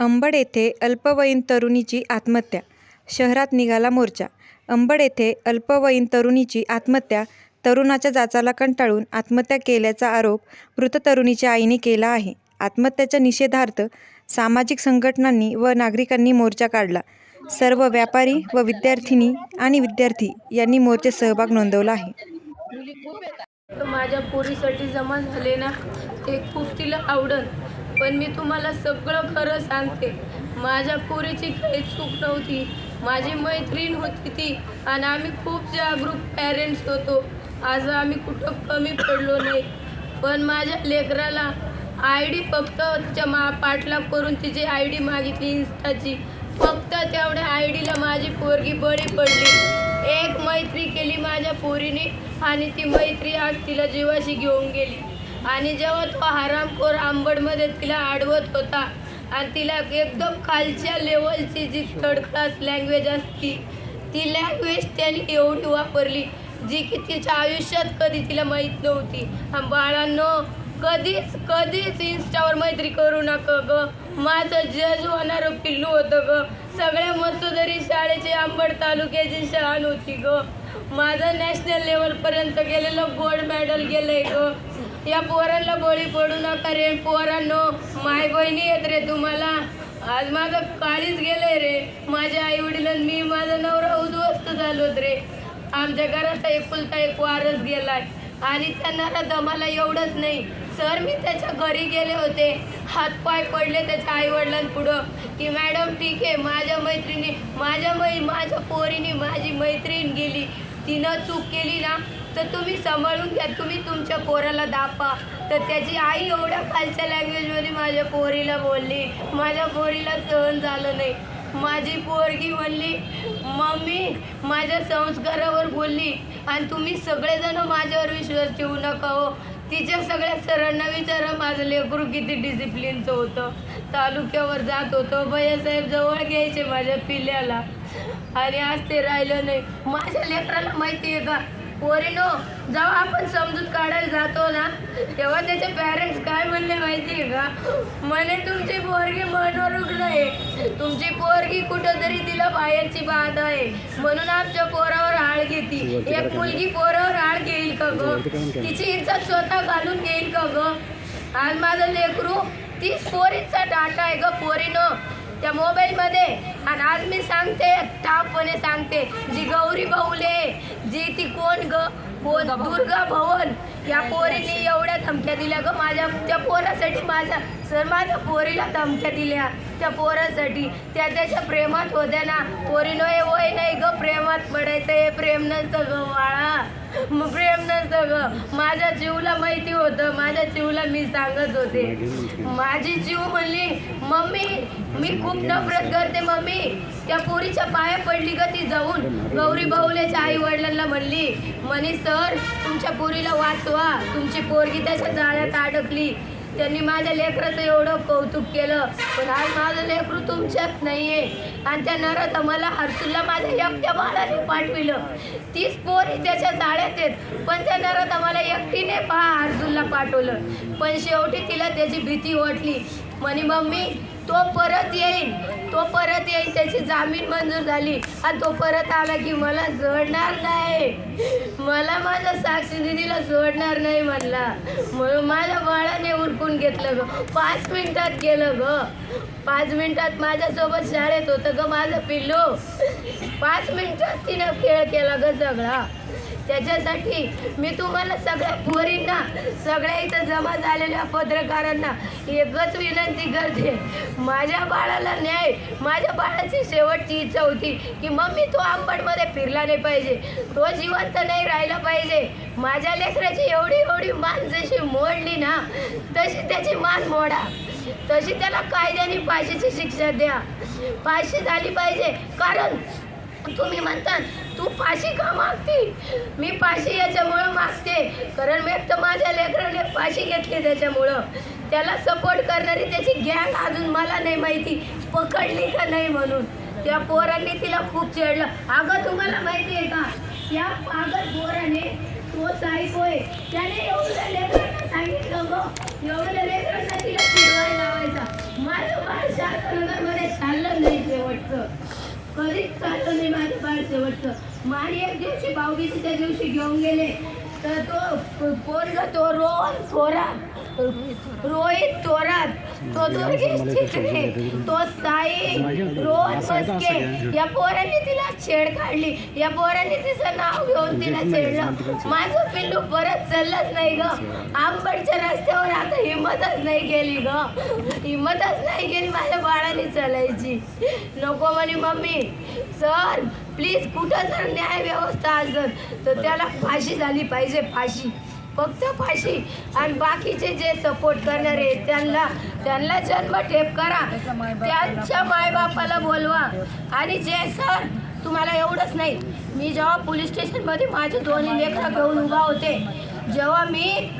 अंबड येथे अल्पवयीन तरुणीची आत्महत्या, शहरात निघाला मोर्चा अंबड येथे अल्पवयीन तरुणीची आत्महत्या, तरुणाच्या जाचाला कंटाळून आत्महत्या केल्याचा आरोप मृत तरुणीच्या आईने केला आहे. आत्महत्याच्या निषेधार्थ सामाजिक संघटनांनी व नागरिकांनी मोर्चा काढला. सर्व व्यापारी व विद्यार्थिनी आणि विद्यार्थी यांनी मोर्चेत सहभाग नोंदवला आहे. माझ्या पोरीसाठी जमा झाले ना ते खूप तिला आवडल पण मी तुम्हाला सगळं खरं सांगते. माझ्या पोरीची काही चूक नव्हती. माझी मैत्रीण होती ती आणि आम्ही खूप जागरूक पॅरेंट्स होतो. आज आम्ही कुठं कमी पडलो नाही. पण माझ्या लेकराला आय डी फक्त तिच्या मा पाठलाग करून तिची आय डी मागितली इन्स्टाची. फक्त तेवढ्या आय डीला माझी पोरगी बळी पडली. एक मैत्री केली माझ्या पोरीने आणि ती मैत्री आज तिला जीवाशी घेऊन गेली. आणि जेव्हा तो हरामखोर आंबडमध्ये तिला अडवत होता आणि तिला एकदम खालच्या लेवलची जी थर्ड क्लास लँग्वेज असती ती लँग्वेज त्याने एवढी वापरली जी की तिच्या आयुष्यात कधी तिला माहीत नव्हती. आणि बाळांनो कधीच कधीच इन्स्टावर मैत्री करू नका ग. माझं जज होणारं पिल्लू होतं ग. सगळ्या मसुदरी शाळेची आंबड तालुक्याची शाळा होती ग. माझं नॅशनल लेवलपर्यंत गेलेलं गोल्ड मेडल गेलं आहे ग. या पोरांना बळी पडू नका रे. पोरांनो माय बहिणी येत रे तुम्हाला. आज माझं काळीच गेलंय रे. माझ्या आई वडील मी माझा नवरा उद्ध्वस्त झालोत रे. आमच्या घराचा एकुलता एक वारस गेलाय. आणि त्यांना दमाला एवढंच नाही. सर मी त्याच्या घरी गेले होते. हातपाय पडले त्याच्या आईवडिलांपुढं. की मॅडम ठीक आहे माझ्या मैत्रिणी माझ्या मै माझ्या पोरीने माझी मैत्रीण गेली. तिनं चूक केली ना तर तुम्ही सांभाळून घ्या. तुम्ही तुमच्या पोराला दापा. तर त्याची आई एवढ्या खालच्या लँग्वेजमध्ये माझ्या पोरीला बोलली. माझ्या पोरीला सहन झालं नाही. माझी पोरगी म्हणली मम्मी माझ्या संस्कारावर बोलली आणि तुम्ही सगळेजण माझ्यावर विश्वास ठेवू नका हो. तिच्या सगळ्या सरांना विचारा माझं लेकरू किती डिसिप्लिनचं होतं. तालुक्यावर जात होतं. भैयासाहेब जवळ घ्यायचे माझ्या पिल्ल्याला आणि आज ते राहिलं नाही. माझ्या लेकराला माहिती आहे का? पोरीनो जेव्हा आपण समजूत काढायला जातो ना? तेव्हा त्याचे पॅरेंट्स काय म्हणले माहिती आहे का? म्हणे तुमची पोरगी मनोरुग्ण आहे तुमची पोरगी कुठंतरी तिला बाहेरची बाध आहे. म्हणून आमच्या पोरावर आळ घेती. एक मुलगी पोरावर आळ घेईल का ग? तिची इज्जत स्वतः घालून घेईल का ग? आज माझं लेकरू तीस पोरीचा डाटा आहे ग पोरीनं. त्या मोबाईलमध्ये आणि आज मी सांगते ठामपणे सांगते. जी गौरी ग दुर्गा भवन. या पोरीने एवढ्या धमक्या दिल्या ग. माझ्या त्या पोरासाठी माझ्या सर माझ्या पोरीला धमक्या दिल्या. त्या पोरासाठी. त्या त्याच्या प्रेमात होत्या ना. पोरीनो हे वय नाही ग. प्रेमात पडायचं हे प्रेम नसतं ग बाळा. प्रेम नसतं ग. माझ्या जीवला माहिती होतं. माझ्या जीवला मी सांगत होते. माझी जीव म्हणली मम्मी मी खूप नफरत करते मम्मी. त्या पोरीच्या पाया पडली ग ती जाऊन. गौरी बाहुलेच्या आई वडिलांना म्हणली म्हणे सर तुमच्या पोरीला वाचवा. तुमची पोरगी त्याच्या जाळ्यात अडकली. त्यांनी माझ्या लेकराचं एवढं कौतुक केलं. पण आज माझं लेकरू तुमच्यात नाहीये. आणि त्या नरात मला हर्सूलला माझ्या एकट्या बाळाने पाठविलं. तीच पोरी त्याच्या जाळ्यात आहेत. पण त्या नरात आम्हाला एकटीने पहा हर्सूलला पाठवलं. पण शेवटी तिला त्याची भीती वाटली. म्हणे मम्मी तो परत येईल तो परत येईल त्याची जामीन मंजूर झाली. आणि तो परत आला की मला जोडणार नाही. मला माझ्या साक्षी दिदीला जोडणार नाही म्हणला. म्हणून माझ्या बाळाने उरकून घेतलं ग. पाच मिनिटात गेलं ग. पाच मिनिटात माझ्यासोबत शाळेत होतं ग माझं पिल्लू. पाच मिनिटात तिनं खेळ केला ग सगळा. त्याच्यासाठी मी तुम्हाला सगळ्या पोरींना सगळ्या इथं जमा झालेल्या पत्रकारांना एकच विनंती करते. माझ्या बाळाला न्याय माझ्या बाळाची शेवटची इच्छा होती की मम्मी तो आंबडमध्ये फिरला नाही पाहिजे. तो जिवंत नाही राहिला पाहिजे. माझ्या लेकराची एवढी एवढी मान जशी मोडली ना तशी त्याची मान मोडा. तशी त्याला कायद्याने पाशीची शिक्षा द्या. फाशी झाली पाहिजे. कारण तुम्ही म्हणता तू पाशी का मागती? मी पाशी याच्यामुळं मागते. कारण मी तर माझ्या लेकराने पाशी घेतली त्याच्यामुळं. त्याला सपोर्ट करणारी त्याची गँग अजून मला नाही माहिती. पकडली का नाही म्हणून. त्या पोरांनी तिला खूप चिडलं अगं तुम्हाला माहिती आहे का? या पागल पोराने तो साईको आहे त्याने एवढ्या लेकरांना सांगितलं गं. एवढ्या लेकरांना तिला चिडवायला लावायचा. माझं बाळ शासनगरमध्ये चाललं नाही शेवटचं. कधीच चाललं नाही माझं बाळ शेवटचं. माझी एक दिवशी भाऊबीजीच्या दिवशी घेऊन गेले. तर तो पोरग तो रोहन थोरात. रोहित थोरात. तो दुर्गेश चित्रे तो साई रोहन मस्के या पोरांनी तिला छेड काढली. या पोरांनी तिचं नाव घेऊन तिला छेडलं. माझं पिल्लू परत चाललंच नाही ग. आंबडच्या रस्त्यावर आता हिंमतच नाही गेली ग. हिंमतच नाही गेली माझ्या बाळाने चालायची. नको म्हणे मम्मी. सर प्लीज कुठं जर न्याय व्यवस्था असेल तर त्याला फाशी झाली पाहिजे फाशी. फक्त फाशी. आणि बाकीचे जे सपोर्ट करणारे त्यांना त्यांना जन्मठेप करा. त्यांच्या मायबापाला बोलवा. आणि जे सर तुम्हाला एवढंच नाही. मी जेव्हा पोलीस स्टेशनमध्ये माझे दोन्ही लेकरं घेऊन उभा होते जेव्हा मी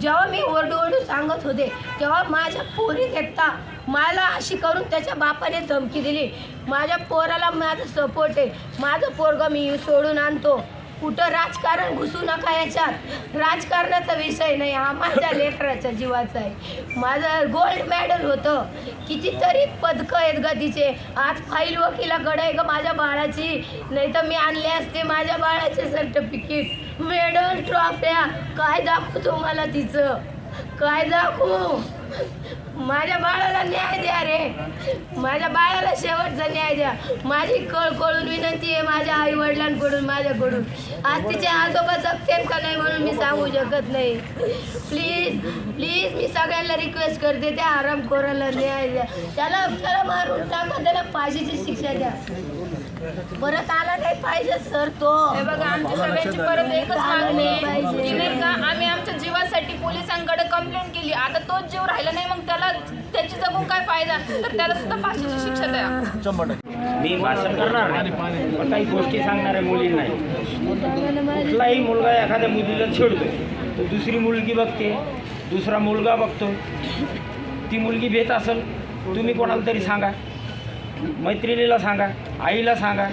जेव्हा मी ओरडू ओरडू सांगत होते तेव्हा माझ्या पोरी देखता मला अशी करून त्याच्या बापाने धमकी दिली. माझ्या पोराला माझा सपोर्ट आहे. माझं पोरगं मी सोडून आणतो. कुठं राजकारण घुसू नका याच्यात. राजकारणाचा विषय नाही हा माझ्या लेकराच्या जीवाचा आहे. माझं गोल्ड मेडल होतं. कितीतरी पदकं आहेत ग तिचे. आज फाईल वकिलाकडे आहे ग माझ्या बाळाची. नाही तर मी आणले असते माझ्या बाळाचे सर्टिफिकेट मेडल ट्रॉफ्या काय दाखवू तुम्हाला तिचं? काय दाखवू? माझ्या बाळाला न्याय द्या रे. माझ्या बाळाला शेवटचा न्याय द्या. माझी कळ कळून विनंती आहे माझ्या आई वडिलांकडून माझ्याकडून. आज तिचे आजोबा जगतेन का नाही म्हणून मी सांगू शकत नाही. प्लीज प्लीज मी सगळ्यांना रिक्वेस्ट करते त्या आरामखोराला न्याय द्या. त्याला त्याला मारून टाका त्याला फाशीची शिक्षा द्या. परत आला नाही पाहिजे सर तो. हे बघा आमची सगळ्यांची परत एकच मागणी आहे. की नाही का आम्ही आमच्या जीवासाठी पोलिसांकडे कंप्लेंट केली. आता तोच जीव राहिला नाही मग त्याला त्याची जगून काय फायदा? तर त्याला सुद्धा फाशीची शिक्षा द्या. मी भाषण करणार नाही. पण काही गोष्टी सांगणार आहे. मुलींना कुठलाही मुलगा एखाद्या मुलीला छेडतो तर दुसरी मुलगी बघते दुसरा मुलगा बघतो ती मुलगी भेट असेल तुम्ही कोणाला तरी सांगा. मैत्रिणीला सांगा. आईला सांगा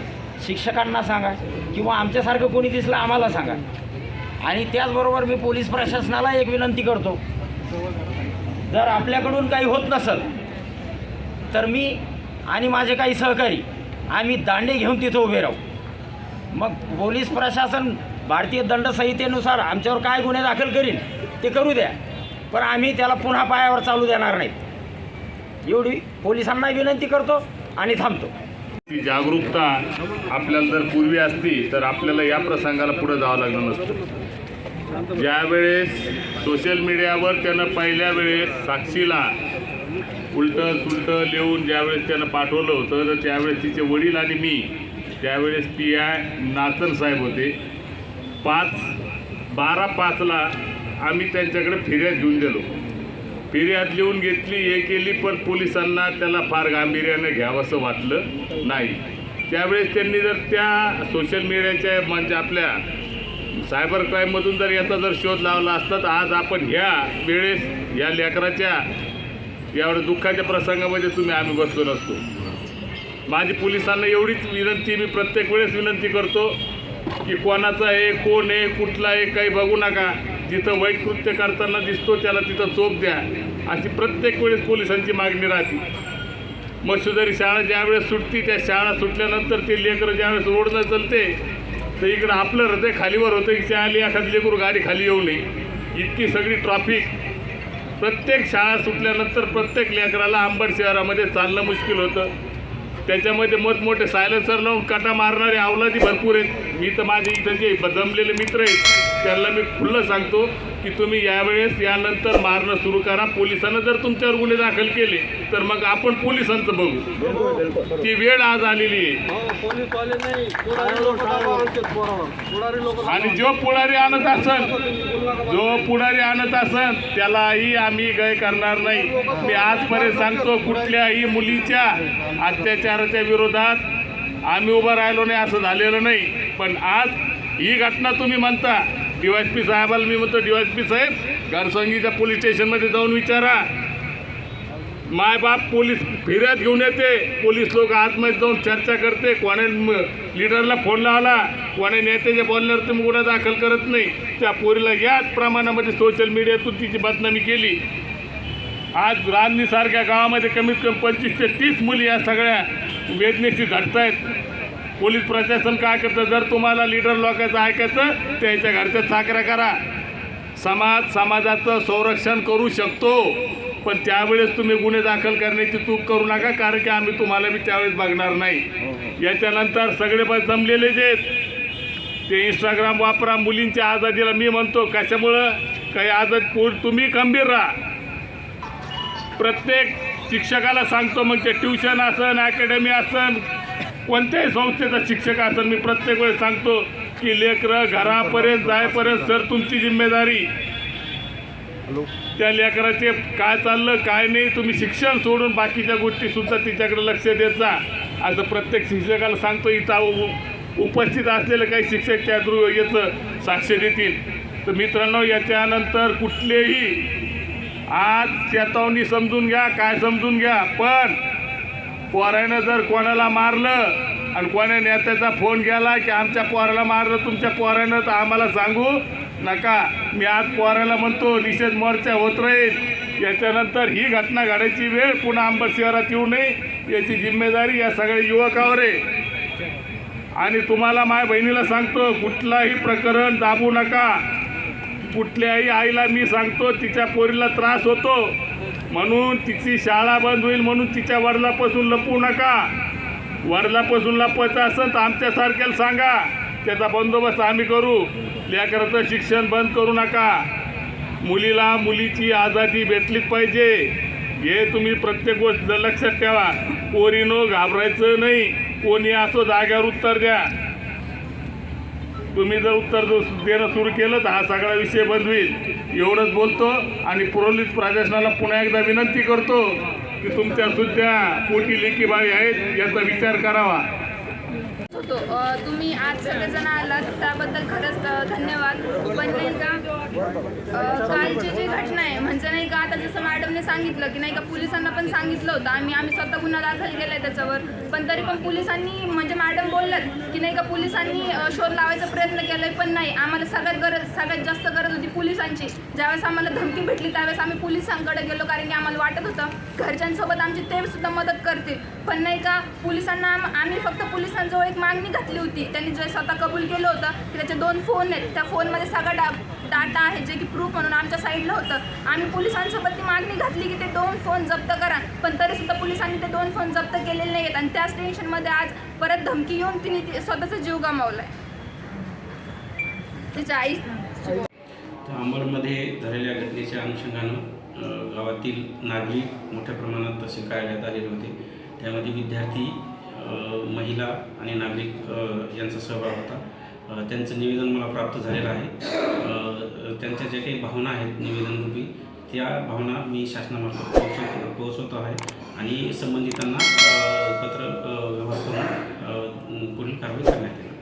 शिक्षकांना सांगा किंवा आमच्यासारखं कोणी दिसलं आम्हाला सांगा. आणि त्याचबरोबर मी पोलीस प्रशासनाला एक विनंती करतो. जर आपल्याकडून काही होत नसेल तर मी आणि माझे काही सहकारी आम्ही दांडे घेऊन तिथं उभे राहू. मग पोलीस प्रशासन भारतीय दंड संहितेनुसार आमच्यावर काय गुन्हे दाखल करील ते करू द्या. पण आम्ही त्याला पुन्हा पायावर चालू देणार नाहीत. एवढी पोलिसांना विनंती करतो आणि थांबतो. ती जागरूकता आपल्याला जर पूर्वी असती तर आपल्याला या प्रसंगाला पुढे जावं लागलं नसतं. ज्यावेळेस सोशल मीडियावर त्यानं पहिल्या वेळेस साक्षीला उलटं सुलटं लिहून ज्यावेळेस त्यानं पाठवलं होतं तर त्यावेळेस तिचे वडील आणि मी त्यावेळेस पी आय नाचन साहेब होते. पाच बारा पाचला आम्ही त्यांच्याकडे फिर्याद घेऊन गेलो. फिर्याद लिहून घेतली हे केली पण पोलिसांना त्याला फार गांभीर्यानं घ्यावंसं वाटलं नाही. त्यावेळेस त्यांनी जर त्या सोशल मीडियाच्या म्हणजे आपल्या सायबर क्राईममधून जर याचा जर शोध लावला असता तर आज आपण ह्या वेळेस या लेकराच्या एवढ्या दुःखाच्या प्रसंगामध्ये तुम्ही आम्ही बसलो नसतो. माझी पोलिसांना एवढीच विनंती मी प्रत्येक वेळेस विनंती करतो की कोणाचा आहे कोण आहे कुठला आहे काही बघू नका. जिथं वाईट कृत्य करताना दिसतो त्याला तिथं चोप द्या. अशी प्रत्येक वेळेस पोलिसांची मागणी राहते. मत्स्यधारी शाळा ज्यावेळेस सुटती त्या शाळा सुटल्यानंतर ते लेकरं ज्यावेळेस रोडनं चलते तर इकडं आपलं हृदय खालीवर होतं. की आली एखादी लेकरू गाडी खाली येऊ नये. इतकी सगळी ट्रॉफिक प्रत्येक शाळा सुटल्यानंतर प्रत्येक लेकराला अंबड शहरामध्ये चालणं मुश्किल होतं. त्याच्यामध्ये मोठमोठे सायलेन्सर लावून काटा मारणारे अवलादी भरपूर आहेत. मी तर माझे इथं जे जमलेले मित्र आहेत त्यांना मी खुल्लं सांगतो की तुम्ही यावेळेस यानंतर मारणं सुरू करा. पोलिसांना जर तुमच्यावर गुन्हे दाखल केले तर मग आपण पोलिसांचं बघू. ती वेळ आज आलेली आहे. आणि जो पुढारी आणत असन जो पुढारी आणत असन त्यालाही आम्ही गय करणार नाही. मी आजपर्यंत सांगतो कुठल्याही मुलीच्या अत्याचाराच्या विरोधात आम्ही उभं राहिलो नाही असं झालेलं नाही. पण आज ही घटना तुम्ही म्हणता डीवायसपी साहेबाला मी म्हणतो डीवायसपी साहेब घरसंगीच्या पोलीस स्टेशनमध्ये जाऊन विचारा. मायबाप पोलीस फिर्याद घेऊन येते. पोलीस लोक आतमध्ये जाऊन चर्चा करते. कोणा लिडरला फोन लावला कोणा नेत्याच्या बोलल्यावर तुम्ही गुन्हा दाखल करत नाही. त्या पोरीला याच प्रमाणामध्ये सोशल मीडियातून तिची बदनामी केली. आज रांजणीसारख्या गावामध्ये कमीत कमी पंचवीस ते तीस मुली या सगळ्या वेदनेशी झटत आहेत पोलीस प्रशासन काय करतं? जर तुम्हाला लिडर लोकांचं ऐकायचं त्यांच्या घरच्या चाकऱ्या करा. समाज समाजाचं संरक्षण करू शकतो. पण त्यावेळेस तुम्ही गुन्हे दाखल करण्याची चूक करू नका कारण की आम्ही तुम्हाला बी त्यावेळेस बघणार नाही. याच्यानंतर सगळे पण जमलेले जे ते इंस्टाग्राम वापरा मुलींच्या आजादीला मी म्हणतो कशामुळं? काही आजाद पोट तुम्ही खंबीर राहा. प्रत्येक शिक्षकाला सांगतो म्हणजे ट्युशन असन अकॅडमी असन कोणत्याही संस्थेचा शिक्षक असन मी प्रत्येक वेळेस सांगतो की लेकरं घरापर्यंत जायपर्यंत सर तुमची जिम्मेदारी. त्या लेकराचे काय चाललं काय नाही तुम्ही शिक्षण सोडून बाकीच्या गोष्टीसुद्धा तिच्याकडे लक्ष देत जा. असं प्रत्येक शिक्षकाला सांगतो इथं उपस्थित असलेले काही शिक्षक त्या याचं साक्ष देतील. तर मित्रांनो याच्यानंतर कुठलेही आज चेतावणी समजून घ्या काय समजून घ्या पण पोरानं जर कोणाला मारलं आणि कोणा नेत्याचा फोन गेला की आमच्या पोराला मारलं तुमच्या पोरानं तर आम्हाला सांगू नका. मी आज पोराला म्हणतो निषेध मोर्चा होत राहील. याच्यानंतर ही घटना घडायची वेळ पुन्हा अंबड शहरात येऊ नये. याची जिम्मेदारी या सगळ्या युवकावर आहे. आणि तुम्हाला माय बहिणीला सांगतो कुठलाही प्रकरण दाबू नका. कुठल्याही आईला मी सांगतो तिच्या पोरीला त्रास होतो. म्हणून तिची शाळा बंद होईल म्हणून तिच्या वडिलापासून लपवू नका. वडिलापासून लपवायचं असेल तर आमच्यासारख्याला सांगा. त्याचा बंदोबस्त आम्ही करू. लेकराचं शिक्षण बंद करू नका. मुलीला मुलीची आझादी भेटलीच पाहिजे. हे तुम्ही प्रत्येक गोष्ट लक्षात ठेवा. पोरीनो घाबरायचं नाही. कोणी असो जाग्यावर उत्तर द्या. तुम्ही जर उत्तर देणं सुरू केलं तर हा सगळा विषय बंद होईल. एवढंच बोलतो आणि पोलीस प्रशासनाला पुन्हा एकदा विनंती करतो की तुमच्या सुद्धा पोटी लेखी बाई आहेत याचा विचार करावा. होतो. तुम्ही आज सगळेजण आलात त्याबद्दल खरंच धन्यवाद. पण नाही का कालची जी घटना आहे म्हणजे नाही का आता जसं मॅडमने सांगितलं की नाही का पोलिसांना पण सांगितलं होतं आम्ही आम्ही स्वतः गुन्हा दाखल केला आहे त्याच्यावर. पण तरी पण पोलिसांनी म्हणजे मॅडम बोललात की नाही का पोलिसांनी शोध लावायचा प्रयत्न केला पण नाही. आम्हाला सगळ्यात गरज सगळ्यात जास्त गरज होती पोलिसांची. ज्यावेळेस आम्हाला धमकी भेटली त्यावेळेस आम्ही पोलिसांकडे गेलो कारण की आम्हाला वाटत होतं घरच्यांसोबत आमची ते सुद्धा मदत करतील. पण नाही का पोलिसांना आम्ही फक्त पोलिसांजवळ एक मागणी घातली होती. त्यांनी जे स्वतः कबूल केलं होतं की त्याचे दोन फोन आहेत. त्या फोनमध्ये सगळा डा डाटा आहे जे की प्रूफ म्हणून आमच्या साईडला होतं. आम्ही पोलिसांसोबत ती मागणी घातली की ते दोन फोन जप्त करा. पण तरी सुद्धा पोलिसांनी ते दोन फोन जप्त केलेले नाही आहेत आणि त्याच टेन्शनमध्ये आज परत धमकी येऊन तिने स्वतःचा जीव गमावला आहे तिच्या आई अंबरमध्ये झालेल्या घटनेच्या अनुषंगानं गावातील नागरिक मोठ्या प्रमाणात शिकायला आलेले होते. त्यामध्ये विद्यार्थी महिला आणि नागरिक यांचा सहभाग होता. त्यांचं निवेदन मला प्राप्त झालेलं आहे. त्यांच्या ज्या काही भावना आहेत निवेदनरूपी त्या भावना मी शासनामार्फत पोहोचवत पोहोचवतो आहे. आणि संबंधितांना पत्र व्यवहार करून पुढील कारवाई करण्यात येईल